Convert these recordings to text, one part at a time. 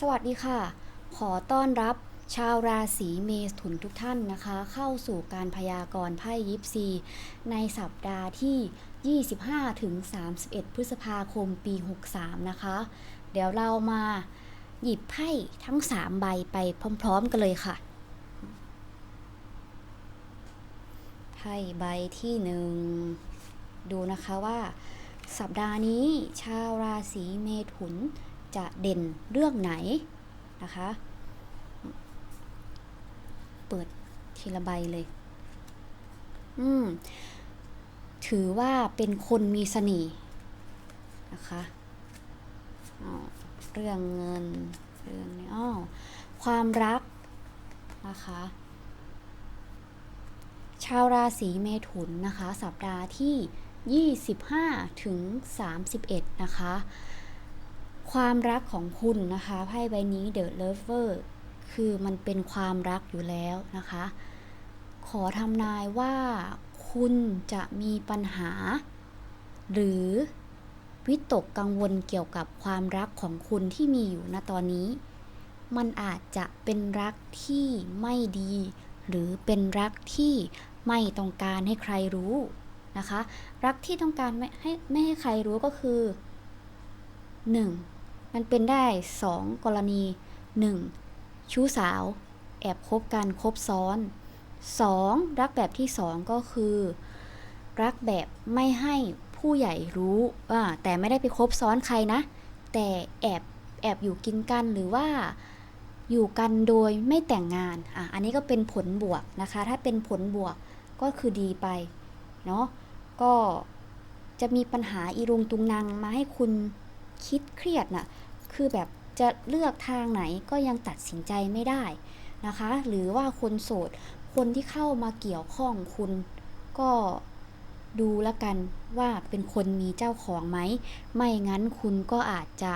สวัสดีค่ะ ขอต้อนรับชาวราศีเมถุนทุกท่านนะคะ เข้าสู่การพยากรณ์ไพ่ยิปซี ในสัปดาห์ที่ 25ถึง31 พฤษภาคมปี 63 นะคะ เดี๋ยวเรามาหยิบไพ่ทั้ง 3 ใบไปพร้อมๆกันเลยค่ะ ไพ่ใบที่หนึ่งดูนะคะว่า สัปดาห์นี้ชาวราศีเมถุน จะเด่นเรื่องไหนนะคะ เปิดทีละใบเลย อืม ถือว่าเป็นคนมีเสน่ห์นะคะเรื่องเงิน เรื่องนี้อ้อความรักนะคะ ชาวราศีเมถุนนะคะ สัปดาห์ที่ 25 ถึง 31 นะคะ ความรักของคุณนะคะไพ่ใบนี้ The Lover คือมันเป็นความรักอยู่แล้วนะคะ ขอทำนายว่าคุณจะมีปัญหา หรือวิตกกังวลเกี่ยวกับความรักของคุณที่มีอยู่ณตอนนี้ มันอาจจะเป็นรักที่ไม่ดี หรือเป็นรักที่ไม่ต้องการให้ใครรู้นะคะ รักที่ต้องการไม่ให้ไม่ให้ใครรู้ก็คือ 1. มันเป็นได้ 2 กรณี 1. ชู้สาว แอบคบกันคบซ้อน 2. รักแบบที่ 2 ก็คือ รักแบบไม่ให้ผู้ใหญ่รู้อ่าแต่ไม่ได้ไปคบซ้อนใครนะ แต่แอบแอบอยู่กินกันหรือว่าอยู่กันโดยไม่แต่งงานอะอันนี้ก็เป็นผลบวกนะคะ ถ้าเป็นผลบวกก็คือดีไปเนาะก็จะมีปัญหาอีรุงตุงนางมาให้คุณคิดเครียดน่ะ คือแบบจะเลือกทางไหนก็ยังตัดสินใจไม่ได้นะคะ หรือว่าคนโสด คนที่เข้ามาเกี่ยวข้องคุณก็ดูแล้วกันว่าเป็นคนมีเจ้าของไหม ไม่งั้นคุณก็อาจจะ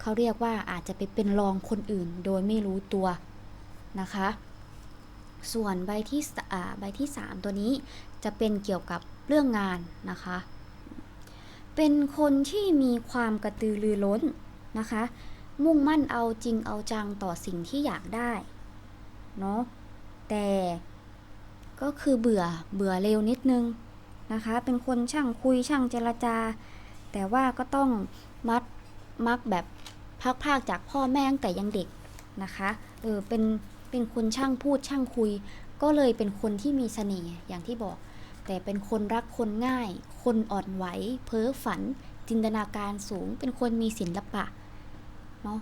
เขาเรียกว่าอาจจะไปเป็นรองคนอื่นโดยไม่รู้ตัวนะคะ ส่วนใบที่อ่าใบที่ 3 ตัวนี้จะเป็นเกี่ยวกับเรื่องงานนะคะ เป็นคนที่มีความกระตือรือร้น นะคะ มุ่งมั่นเอาจริงเอาจังต่อสิ่งที่อยากได้เนาะแต่ก็คือเบื่อเบื่อเร็วนิดนึงนะคะ เป็นคนช่างคุยช่างเจรจา แต่ว่าก็ต้องมัดมักแบบพักภาคจากพ่อแม่ตั้งแต่ยังเด็กนะคะเออเป็นเป็นคนช่างพูดช่างคุย ก็เลยเป็นคนที่มีเสน่ห์อย่างที่บอก แต่เป็นคนรักคนง่าย คนอ่อนไหว เพ้อฝัน จินตนาการสูง เป็นคนมีศิลปะ เนาะ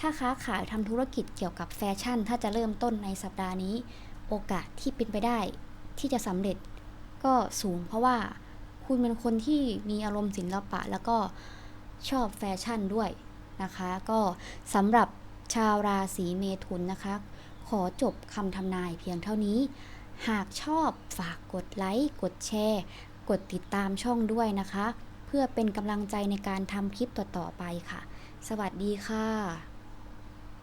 ถ้าค้าขายทำธุรกิจเกี่ยวกับแฟชั่น ถ้าจะเริ่มต้นในสัปดาห์นี้ โอกาสที่เป็นไปได้ที่จะสำเร็จก็สูงเพราะว่าคุณเป็นคนที่มีอารมณ์ศิลปะ แล้วก็ชอบแฟชั่นด้วยนะคะ ก็สำหรับชาวราศีเมถุนนะคะ ขอจบคำทำนายเพียงเท่านี้ หากชอบฝากกดไลค์กดแชร์ กดติดตามช่องด้วยนะคะ เพื่อเป็นกำลังใจในการทำคลิปต่อๆไปค่ะ สวัสดีค่ะ